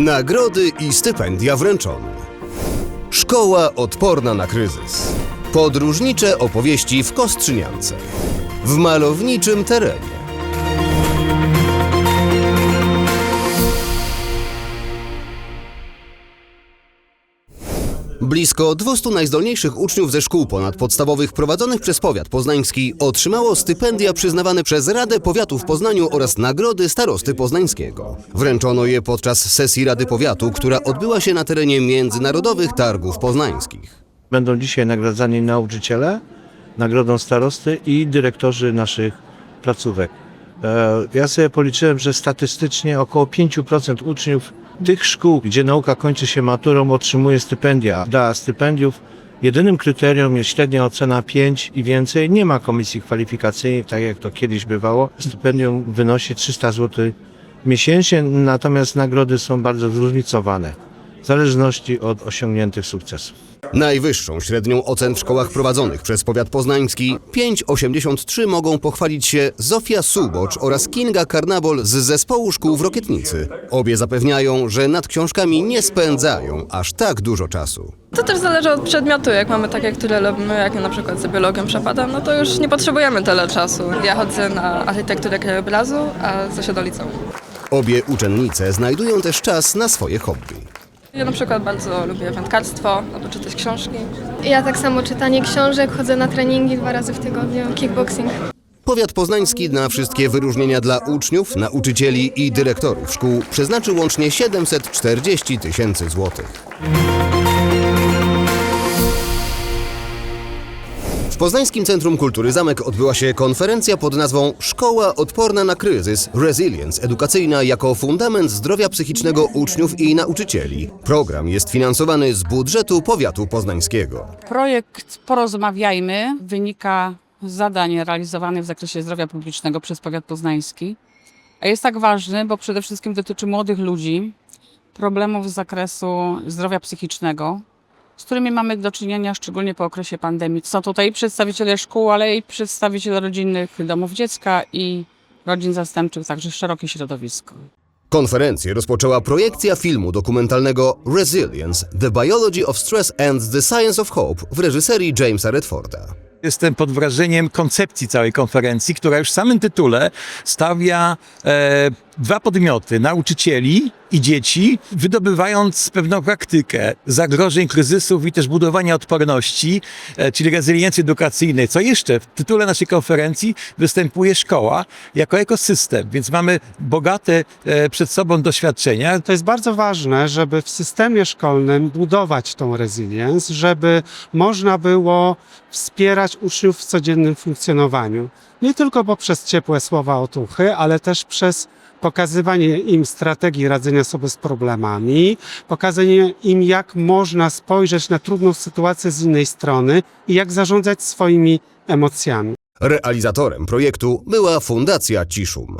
Nagrody i stypendia wręczone. Szkoła odporna na kryzys. Podróżnicze opowieści w Kostrzyniance. W malowniczym terenie. Blisko 200 najzdolniejszych uczniów ze szkół ponadpodstawowych prowadzonych przez powiat poznański otrzymało stypendia przyznawane przez Radę Powiatu w Poznaniu oraz nagrody starosty poznańskiego. Wręczono je podczas sesji Rady Powiatu, która odbyła się na terenie Międzynarodowych Targów Poznańskich. Będą dzisiaj nagradzani nauczyciele, nagrodą starosty i dyrektorzy naszych placówek. E, Ja sobie policzyłem, że statystycznie około 5% uczniów tych szkół, gdzie nauka kończy się maturą, otrzymuje stypendia. Dla stypendiów jedynym kryterium jest średnia ocena 5 i więcej. Nie ma komisji kwalifikacyjnej, tak jak to kiedyś bywało. Stypendium wynosi 300 zł miesięcznie, natomiast nagrody są bardzo zróżnicowane w zależności od osiągniętych sukcesów. Najwyższą średnią ocen w szkołach prowadzonych przez powiat poznański 5,83 mogą pochwalić się Zofia Subocz oraz Kinga Karnabol z zespołu szkół w Rokietnicy. Obie zapewniają, że nad książkami nie spędzają aż tak dużo czasu. To też zależy od przedmiotu. Jak mamy takie, które lubimy, jak na przykład za biologią przepadam, no to już nie potrzebujemy tyle czasu. Ja chodzę na architekturę krajobrazu, a Zosia do liceum. Obie uczennice znajdują też czas na swoje hobby. Ja na przykład bardzo lubię wędkarstwo albo czytać książki. Ja tak samo czytanie książek, chodzę na treningi dwa razy w tygodniu, kickboxing. Powiat poznański na wszystkie wyróżnienia dla uczniów, nauczycieli i dyrektorów szkół przeznaczył łącznie 740 tysięcy złotych. Poznańskim Centrum Kultury Zamek odbyła się konferencja pod nazwą Szkoła odporna na kryzys Resilience edukacyjna jako fundament zdrowia psychicznego uczniów i nauczycieli. Program jest finansowany z budżetu powiatu poznańskiego. Projekt Porozmawiajmy wynika z zadań realizowanych w zakresie zdrowia publicznego przez powiat poznański. A jest tak ważny, bo przede wszystkim dotyczy młodych ludzi, problemów z zakresu zdrowia psychicznego, z którymi mamy do czynienia szczególnie po okresie pandemii. Są tutaj przedstawiciele szkół, ale i przedstawiciele rodzinnych domów dziecka i rodzin zastępczych, także szerokie środowisko. Konferencję rozpoczęła projekcja filmu dokumentalnego Resilience – The Biology of Stress and the Science of Hope w reżyserii Jamesa Redforda. Jestem pod wrażeniem koncepcji całej konferencji, która już w samym tytule stawia e, dwa podmioty, nauczycieli i dzieci, wydobywając pewną praktykę zagrożeń, kryzysów i też budowania odporności, e, czyli rezyliencji edukacyjnej. Co jeszcze? W tytule naszej konferencji występuje szkoła jako ekosystem, więc mamy bogate e, przed sobą doświadczenia, To jest bardzo ważne, żeby w systemie szkolnym budować tą resilience, żeby można było wspierać uczniów w codziennym funkcjonowaniu. Nie tylko poprzez ciepłe słowa otuchy, ale też przez pokazywanie im strategii radzenia sobie z problemami, pokazanie im, jak można spojrzeć na trudną sytuację z innej strony i jak zarządzać swoimi emocjami. Realizatorem projektu była Fundacja Ciszum.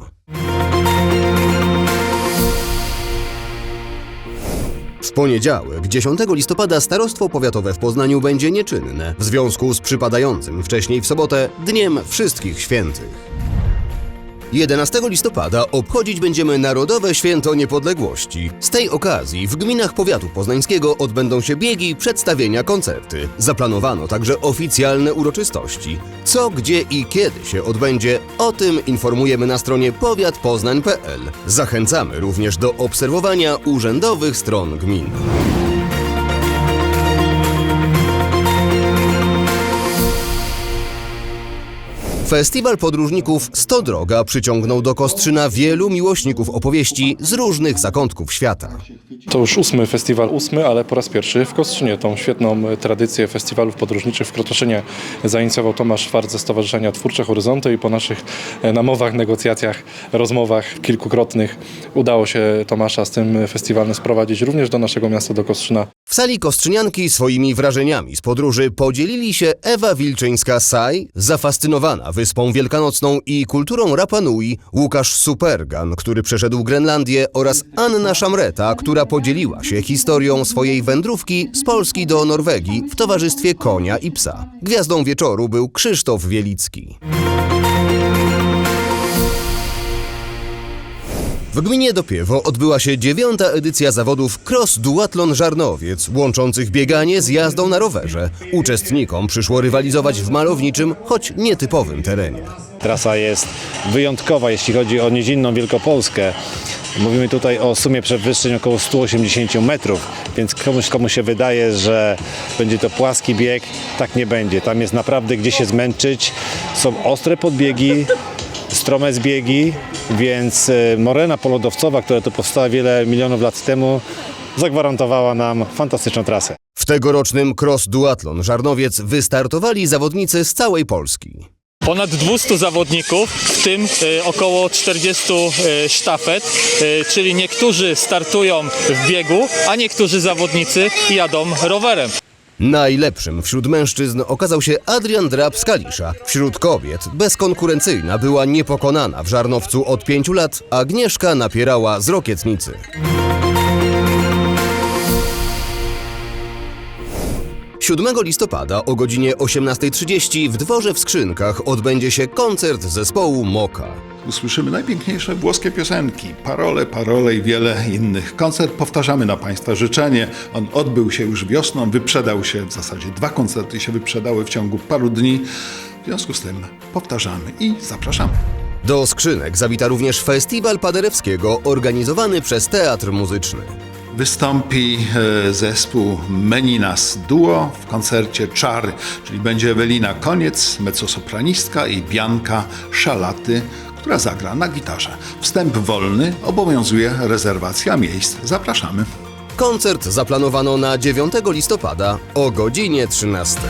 W poniedziałek, 10 listopada, Starostwo Powiatowe w Poznaniu będzie nieczynne w związku z przypadającym wcześniej w sobotę Dniem Wszystkich Świętych. 11 listopada obchodzić będziemy Narodowe Święto Niepodległości. Z tej okazji w gminach powiatu poznańskiego odbędą się biegi, przedstawienia, koncerty. Zaplanowano także oficjalne uroczystości. Co, gdzie i kiedy się odbędzie, o tym informujemy na stronie powiatpoznań.pl. Zachęcamy również do obserwowania urzędowych stron gmin. Festiwal podróżników 100 Droga przyciągnął do Kostrzyna wielu miłośników opowieści z różnych zakątków świata. To już ósmy festiwal, ósmy, ale po raz pierwszy w Kostrzynie. Tą świetną e, tradycję festiwalów podróżniczych w Krotoszynie zainicjował Tomasz Szwarc ze Stowarzyszenia Twórcze Horyzonty i po naszych e, namowach, negocjacjach, rozmowach kilkukrotnych udało się Tomasza z tym festiwalem sprowadzić również do naszego miasta, do Kostrzyna. W sali Kostrzynianki swoimi wrażeniami z podróży podzielili się Ewa Wilczyńska-Saj, zafascynowana Wyspą Wielkanocną i kulturą Rapa Nui, Łukasz Supergan, który przeszedł Grenlandię oraz Anna Szamreta, która podzieliła się historią swojej wędrówki z Polski do Norwegii w towarzystwie konia i psa. Gwiazdą wieczoru był Krzysztof Wielicki. W gminie Dopiewo odbyła się dziewiąta edycja zawodów Cross Duathlon Żarnowiec, łączących bieganie z jazdą na rowerze. Uczestnikom przyszło rywalizować w malowniczym, choć nietypowym terenie. Trasa jest wyjątkowa, jeśli chodzi o Nizinną Wielkopolskę. Mówimy tutaj o sumie przewyższeń około 180 metrów, więc komuś, komu się wydaje, że będzie to płaski bieg, tak nie będzie. Tam jest naprawdę gdzie się zmęczyć. Są ostre podbiegi, strome zbiegi, więc e, morena polodowcowa, która tu powstała wiele milionów lat temu, zagwarantowała nam fantastyczną trasę. W tegorocznym Cross Duathlon Żarnowiec wystartowali zawodnicy z całej Polski. Ponad 200 zawodników, w tym e, około 40 e, sztafet, czyli niektórzy startują w biegu, a niektórzy zawodnicy jadą rowerem. Najlepszym wśród mężczyzn okazał się Adrian Drab z Kalisza. Wśród kobiet bezkonkurencyjna była niepokonana w Żarnowcu od pięciu lat Agnieszka Napierała z Rokietnicy. Siódmego listopada o godzinie 18.30 w dworze w Skrzynkach odbędzie się koncert zespołu Moka. Usłyszymy najpiękniejsze włoskie piosenki, parole, parole i wiele innych. Koncert powtarzamy na Państwa życzenie. On odbył się już wiosną, wyprzedał się, w zasadzie dwa koncerty się wyprzedały w ciągu paru dni. W związku z tym powtarzamy i zapraszamy. Do Skrzynek zawita również festiwal Paderewskiego organizowany przez Teatr Muzyczny. Wystąpi e, zespół Meninas Duo w koncercie Czary, czyli będzie Ewelina Koniec, mezzosopranistka i Bianka Szalaty, która zagra na gitarze. Wstęp wolny, obowiązuje rezerwacja miejsc. Zapraszamy. Koncert zaplanowano na 9 listopada o godzinie 13.